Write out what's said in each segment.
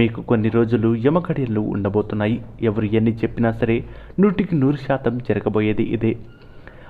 మీకు కొన్ని రోజులు యమగడియలు ఉండబోతున్నాయి. ఎవరు ఎన్ని చెప్పినా సరే నూటికి నూరు శాతం జరగబోయేది ఇదే.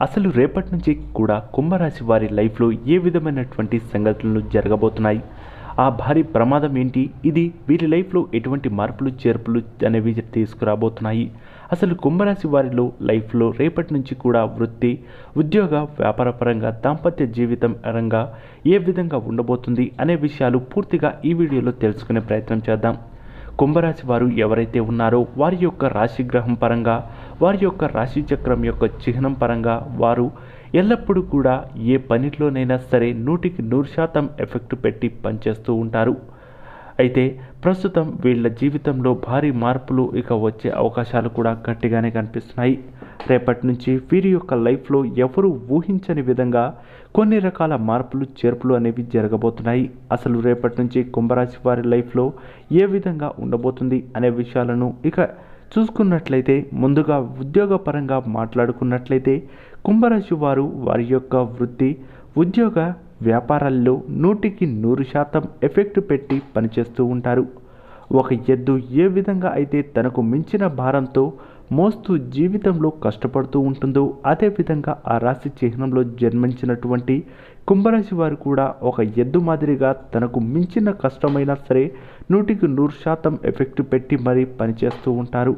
అసలు రేపటి నుంచి కూడా కుంభరాశి వారి లైఫ్లో ఏ విధమైనటువంటి సంఘటనలు జరగబోతున్నాయి? ఆ భారీ ప్రమాదం ఏంటి? ఇది వీరి లైఫ్లో ఎటువంటి మార్పులు చేర్పులు అనేవి తీసుకురాబోతున్నాయి. అసలు కుంభరాశి వారిలో లైఫ్లో రేపటి నుంచి కూడా వృత్తి ఉద్యోగ వ్యాపార పరంగా దాంపత్య జీవితం పరంగా ఏ విధంగా ఉండబోతుంది అనే విషయాలు పూర్తిగా ఈ వీడియోలో తెలుసుకునే ప్రయత్నం చేద్దాం. కుంభరాశి వారు ఎవరైతే ఉన్నారో వారి యొక్క రాశి గ్రహం పరంగా వారి యొక్క రాశి చక్రం యొక్క చిహ్నం పరంగా వారు ఎల్లప్పుడూ కూడా ఏ పనిలోనైనా సరే నూటికి నూరు శాతం ఎఫెక్ట్ పెట్టి పనిచేస్తూ ఉంటారు. అయితే ప్రస్తుతం వీళ్ళ జీవితంలో భారీ మార్పులు ఇక వచ్చే అవకాశాలు కూడా గట్టిగానే కనిపిస్తున్నాయి. రేపటి నుంచి వీరి యొక్క లైఫ్లో ఎవరు ఊహించని విధంగా కొన్ని రకాల మార్పులు చేర్పులు అనేవి జరగబోతున్నాయి. అసలు రేపటి నుంచి కుంభరాశి వారి లైఫ్లో ఏ విధంగా ఉండబోతుంది అనే విషయాలను ఇక చూసుకున్నట్లయితే ముందుగా ఉద్యోగపరంగా మాట్లాడుకున్నట్లయితే కుంభరాశి వారు వారి యొక్క వృత్తి ఉద్యోగ వ్యాపారాల్లో నూటికి నూరు శాతం ఎఫెక్ట్ పెట్టి పనిచేస్తూ ఉంటారు. ఒక ఎద్దు ఏ విధంగా అయితే తనకు మించిన భారంతో మోస్తూ జీవితంలో కష్టపడుతూ ఉంటుందో అదేవిధంగా ఆ రాశి చిహ్నంలో జన్మించినటువంటి కుంభరాశి వారు కూడా ఒక ఎద్దు మాదిరిగా తనకు మించిన కష్టమైనా సరే నూటికి నూరు శాతం ఎఫెక్ట్ పెట్టి మరీ పనిచేస్తూ ఉంటారు.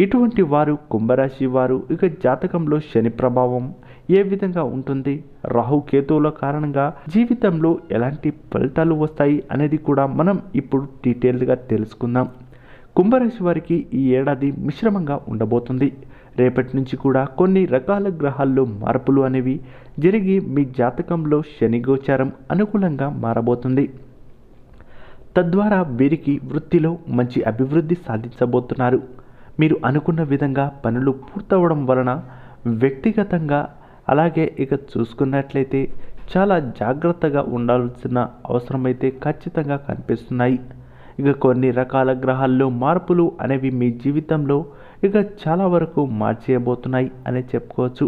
ఇటువంటి వారు కుంభరాశి వారు ఇక జాతకంలో శని ప్రభావం ఏ విధంగా ఉంటుంది? రాహు కేతువుల కారణంగా జీవితంలో ఎలాంటి ఫలితాలు వస్తాయి అనేది కూడా మనం ఇప్పుడు డీటెయిల్డ్గా తెలుసుకుందాం. కుంభరాశి వారికి ఈ ఏడాది మిశ్రమంగా ఉండబోతుంది. రేపటి నుంచి కూడా కొన్ని రకాల గ్రహాల్లో మార్పులు అనేవి జరిగి మీ జాతకంలో శని గోచారం అనుకూలంగా మారబోతుంది. తద్వారా వీరికి వృత్తిలో మంచి అభివృద్ధి సాధించబోతున్నారు. మీరు అనుకున్న విధంగా పనులు పూర్తవడం వలన వ్యక్తిగతంగా అలాగే ఇక చూసుకున్నట్లయితే చాలా జాగ్రత్తగా ఉండాల్సిన అవసరమైతే ఖచ్చితంగా కనిపిస్తున్నాయి. ఇక కొన్ని రకాల గ్రహాల్లో మార్పులు అనేవి మీ జీవితంలో ఇక చాలా వరకు మార్చేయబోతున్నాయి అనే చెప్పుకోవచ్చు.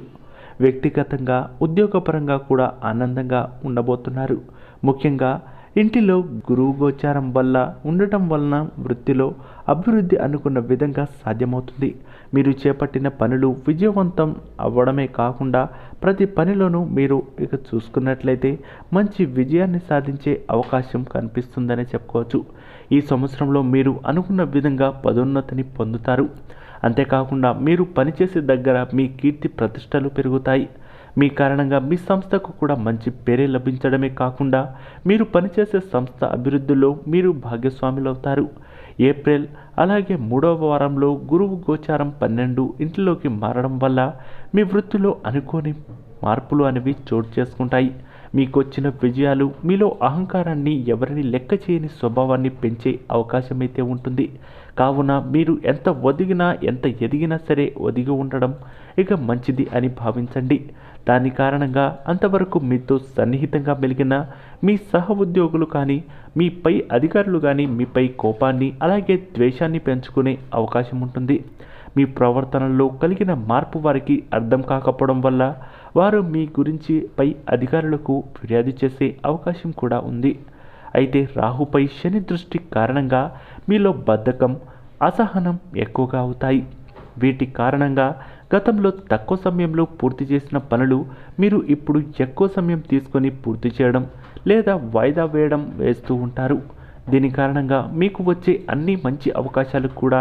వ్యక్తిగతంగా ఉద్యోగపరంగా కూడా ఆనందంగా ఉండబోతున్నారు. ముఖ్యంగా ఇంటిలో గురువు గోచారం వల్ల ఉండటం వలన వృత్తిలో అభివృద్ధి అనుకున్న విధంగా సాధ్యమవుతుంది. మీరు చేపట్టిన పనులు విజయవంతం అవ్వడమే కాకుండా ప్రతి పనిలోనూ మీరు ఇక చూసుకున్నట్లయితే మంచి విజయాన్ని సాధించే అవకాశం కనిపిస్తుందని చెప్పుకోవచ్చు. ఈ సంవత్సరంలో మీరు అనుకున్న విధంగా పదోన్నతిని పొందుతారు. అంతేకాకుండా మీరు పనిచేసే దగ్గర మీ కీర్తి ప్రతిష్టలు పెరుగుతాయి. మీ కారణంగా మీ సంస్థకు కూడా మంచి పేరే లభించడమే కాకుండా మీరు పనిచేసే సంస్థ అభివృద్ధిలో మీరు భాగస్వాములు అవుతారు. ఏప్రిల్ అలాగే మూడవ వారంలో గురువు గోచారం పన్నెండు ఇంటిలోకి మారడం వల్ల మీ వృత్తిలో అనుకోని మార్పులు అనేవి చోటు చేసుకుంటాయి. మీకొచ్చిన విజయాలు మీలో అహంకారాన్ని ఎవరిని లెక్క చేయని స్వభావాన్ని పెంచే అవకాశం అయితే ఉంటుంది. కావున మీరు ఎంత ఒదిగినా ఎంత ఎదిగినా సరే ఒదిగి ఉండడం ఇక మంచిది అని భావించండి. దాని కారణంగా అంతవరకు మీతో సన్నిహితంగా మెలిగిన మీ సహ ఉద్యోగులు కానీ మీ పై అధికారులు కానీ మీపై కోపాన్ని అలాగే ద్వేషాన్ని పెంచుకునే అవకాశం ఉంటుంది. మీ ప్రవర్తనలో కలిగిన మార్పు వారికి అర్థం కాకపోవడం వల్ల వారు మీ గురించి పై అధికారులకు ఫిర్యాదు చేసే అవకాశం కూడా ఉంది. అయితే రాహుపై శని దృష్టి కారణంగా మీలో బద్ధకం అసహనం ఎక్కువగా అవుతాయి. వీటి కారణంగా గతంలో తక్కువ సమయంలో పూర్తి చేసిన పనులు మీరు ఇప్పుడు ఎక్కువ సమయం తీసుకొని పూర్తి చేయడం లేదా వాయిదా వేయడం వేస్తూ ఉంటారు. దీని కారణంగా మీకు వచ్చే అన్ని మంచి అవకాశాలు కూడా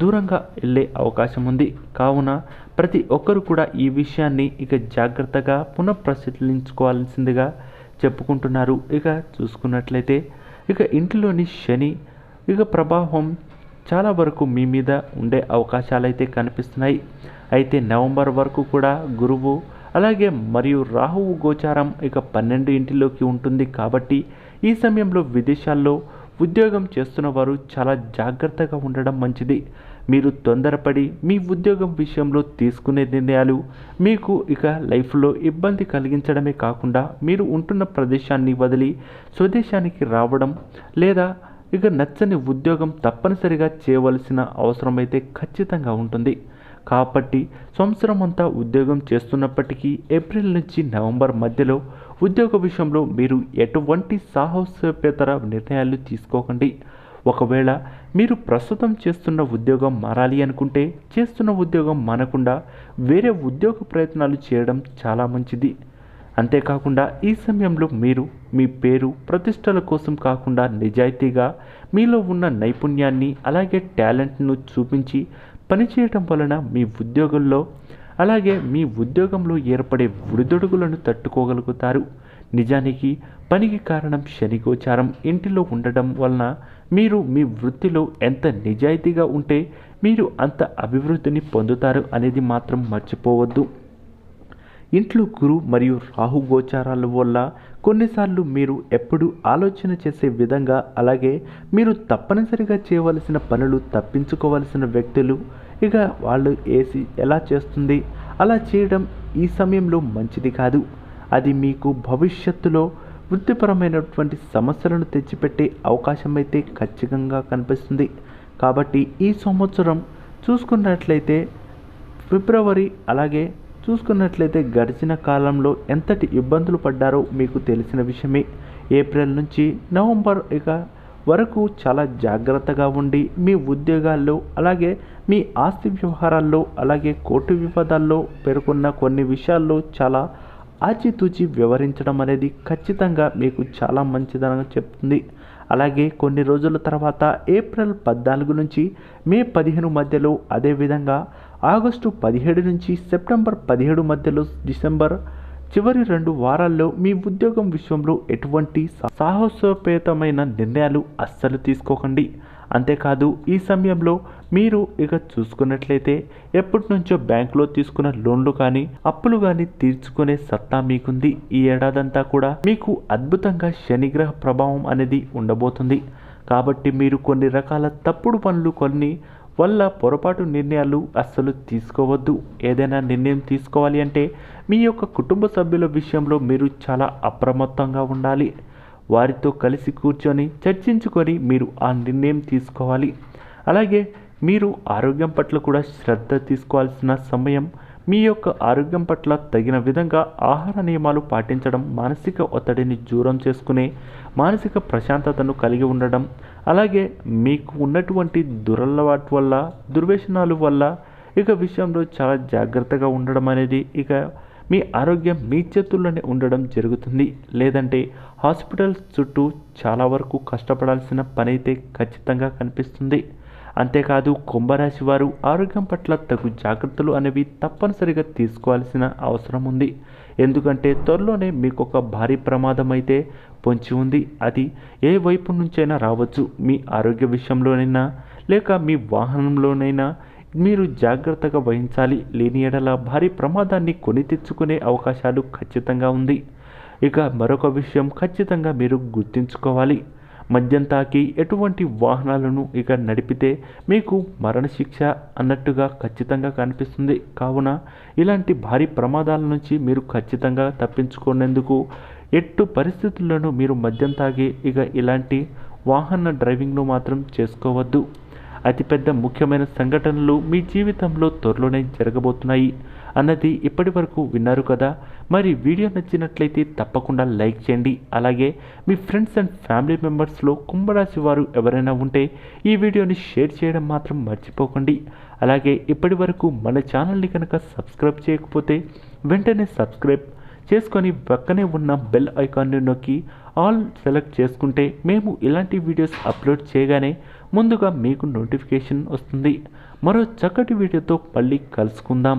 దూరంగా వెళ్ళే అవకాశం ఉంది. కావున ప్రతి ఒక్కరు కూడా ఈ విషయాన్ని ఇక జాగ్రత్తగా పునఃప్రశీలించుకోవాల్సిందిగా చెప్పుకుంటున్నారు. ఇక చూసుకున్నట్లయితే ఇక ఇంటిలోని శని ఇక ప్రభావం చాలా వరకు మీ మీద ఉండే అవకాశాలు అయితే కనిపిస్తున్నాయి. అయితే నవంబర్ వరకు కూడా గురువు అలాగే మరియు రాహువు గోచారం ఇక పన్నెండు ఇంటిలోకి ఉంటుంది కాబట్టి ఈ సమయంలో విదేశాల్లో ఉద్యోగం చేస్తున్న వారు చాలా జాగ్రత్తగా ఉండడం మంచిది. మీరు తొందరపడి మీ ఉద్యోగం విషయంలో తీసుకునే నిర్ణయాలు మీకు ఇక లైఫ్లో ఇబ్బంది కలిగించడమే కాకుండా మీరు ఉంటున్న ప్రదేశాన్ని వదిలి స్వదేశానికి రావడం లేదా ఇక నచ్చని ఉద్యోగం తప్పనిసరిగా చేయవలసిన అవసరమైతే ఖచ్చితంగా ఉంటుంది. కాబట్టి సంవత్సరం అంతా ఉద్యోగం చేస్తున్నప్పటికీ ఏప్రిల్ నుంచి నవంబర్ మధ్యలో ఉద్యోగ విషయంలో మీరు ఎటువంటి సాహసోపేతర నిర్ణయాలు తీసుకోకండి. ఒకవేళ మీరు ప్రస్తుతం చేస్తున్న ఉద్యోగం మారాలి అనుకుంటే చేస్తున్న ఉద్యోగం మానకుండా వేరే ఉద్యోగ ప్రయత్నాలు చేయడం చాలా మంచిది. అంతేకాకుండా ఈ సమయంలో మీరు మీ పేరు ప్రతిష్టల కోసం కాకుండా నిజాయితీగా మీలో ఉన్న నైపుణ్యాన్ని అలాగే టాలెంట్ను చూపించి పనిచేయటం వలన మీ ఉద్యోగంలో అలాగే మీ ఉద్యోగంలో ఏర్పడే ఒడిదొడుగులను తట్టుకోగలుగుతారు. నిజానికి పనికి కారణం శనిగోచారం ఇంటిలో ఉండడం వలన మీరు మీ వృత్తిలో ఎంత నిజాయితీగా ఉంటే మీరు అంత అభివృద్ధిని పొందుతారు అనేది మాత్రం మర్చిపోవద్దు. ఇంట్లో గురు మరియు రాహు గోచారాల వల్ల కొన్నిసార్లు మీరు ఎప్పుడు ఆలోచన చేసే విధంగా అలాగే మీరు తప్పనిసరిగా చేయవలసిన పనులు తప్పించుకోవలసిన వ్యక్తులు ఇక వాళ్ళు ఏసీ ఎలా చేస్తుంది? అలా చేయడం ఈ సమయంలో మంచిది కాదు. అది మీకు భవిష్యత్తులో వృత్తిపరమైనటువంటి సమస్యలను తెచ్చిపెట్టే అవకాశం అయితే ఖచ్చితంగా కనిపిస్తుంది. కాబట్టి ఈ సంవత్సరం చూసుకున్నట్లయితే ఫిబ్రవరి అలాగే చూసుకున్నట్లయితే గడిచిన కాలంలో ఎంతటి ఇబ్బందులు పడ్డారో మీకు తెలిసిన విషయమే. ఏప్రిల్ నుంచి నవంబర్ ఇక వరకు చాలా జాగ్రత్తగా ఉండి మీ ఉద్యోగాల్లో అలాగే మీ ఆస్తి వ్యవహారాల్లో అలాగే కోర్టు వివాదాల్లో పేర్కొన్న కొన్ని విషయాల్లో చాలా ఆచితూచి వ్యవహరించడం అనేది ఖచ్చితంగా మీకు చాలా మంచిదని చెప్తుంది. అలాగే కొన్ని రోజుల తర్వాత ఏప్రిల్ పద్నాలుగు నుంచి మే పదిహేను మధ్యలో అదేవిధంగా ఆగస్టు పదిహేడు నుంచి సెప్టెంబర్ పదిహేడు మధ్యలో డిసెంబర్ చివరి రెండు వారాల్లో మీ ఉద్యోగం విషయంలో ఎటువంటి సాహసోపేతమైన నిర్ణయాలు అస్సలు తీసుకోకండి. అంతేకాదు ఈ సమయంలో మీరు ఇక చూసుకున్నట్లయితే ఎప్పటి నుంచో బ్యాంకులో తీసుకున్న లోన్లు కానీ అప్పులు కానీ తీర్చుకునే సత్తా మీకుంది. ఈ ఏడాదంతా కూడా మీకు అద్భుతంగా శనిగ్రహ ప్రభావం అనేది ఉండబోతుంది. కాబట్టి మీరు కొన్ని రకాల తప్పుడు పనులు కొన్ని వల్ల పొరపాటు నిర్ణయాలు అస్సలు తీసుకోవద్దు. ఏదైనా నిర్ణయం తీసుకోవాలి అంటే మీ యొక్క కుటుంబ సభ్యుల విషయంలో మీరు చాలా అప్రమత్తంగా ఉండాలి. వారితో కలిసి కూర్చొని చర్చించుకొని మీరు ఆ నిర్ణయం తీసుకోవాలి. అలాగే మీరు ఆరోగ్యం పట్ల కూడా శ్రద్ధ తీసుకోవాల్సిన సమయం మీ యొక్క ఆరోగ్యం పట్ల తగిన విధంగా ఆహార నియమాలు పాటించడం మానసిక ఒత్తిడిని దూరం చేసుకునే మానసిక ప్రశాంతతను కలిగి ఉండడం అలాగే మీకు ఉన్నటువంటి దురలవాటు వల్ల దుర్వ్యసనాలు వల్ల ఇక విషయంలో చాలా జాగ్రత్తగా ఉండడం అనేది ఇక మీ ఆరోగ్యం మీ చేతుల్లోనే ఉండడం జరుగుతుంది. లేదంటే హాస్పిటల్స్ చుట్టూ చాలా వరకు కష్టపడాల్సిన పని అయితే ఖచ్చితంగా కనిపిస్తుంది. అంతేకాదు కుంభరాశి వారు ఆరోగ్యం పట్ల తగు జాగ్రత్తలు అనేవి తప్పనిసరిగా తీసుకోవాల్సిన అవసరం ఉంది. ఎందుకంటే త్వరలోనే మీకు ఒక భారీ ప్రమాదం అయితే పొంచి ఉంది. అది ఏ వైపు నుంచైనా రావచ్చు. మీ ఆరోగ్య విషయంలోనైనా లేక మీ వాహనంలోనైనా మీరు జాగ్రత్తగా వహించాలి. లేని ఎడల భారీ ప్రమాదాన్ని కొని తెచ్చుకునే అవకాశాలు ఖచ్చితంగా ఉంది. ఇక మరొక విషయం ఖచ్చితంగా మీరు గుర్తుంచుకోవాలి. మద్యం తాకి ఎటువంటి వాహనాలను ఇక నడిపితే మీకు మరణశిక్ష అన్నట్టుగా ఖచ్చితంగా కనిపిస్తుంది. కావున ఇలాంటి భారీ ప్రమాదాల నుంచి మీరు ఖచ్చితంగా తప్పించుకునేందుకు ఎట్టు పరిస్థితుల్లోనూ మీరు మద్యం తాగి ఇక ఇలాంటి వాహన డ్రైవింగ్ను మాత్రం చేసుకోవద్దు. అతిపెద్ద ముఖ్యమైన సంఘటనలు మీ జీవితంలో త్వరలోనే జరగబోతున్నాయి. అన్నది ఇప్పటి వరకు విన్నారు కదా. మరి వీడియో నచ్చినట్లయితే తప్పకుండా లైక్ చేయండి. అలాగే మీ ఫ్రెండ్స్ అండ్ ఫ్యామిలీ మెంబర్స్లో కుంభరాశి వారు ఎవరైనా ఉంటే ఈ వీడియోని షేర్ చేయడం మాత్రం మర్చిపోకండి. అలాగే ఇప్పటి వరకు మన ఛానల్ని కనుక సబ్స్క్రైబ్ చేయకపోతే వెంటనే సబ్స్క్రైబ్ చేసుకొని పక్కనే ఉన్న బెల్ ఐకాన్ని నొక్కి ఆల్ సెలెక్ట్ చేసుకుంటే మేము ఇలాంటి వీడియోస్ అప్లోడ్ చేయగానే ముందుగా మీకు నోటిఫికేషన్ వస్తుంది. మరో చక్కటి వీడియోతో మళ్ళీ కలుసుకుందాం.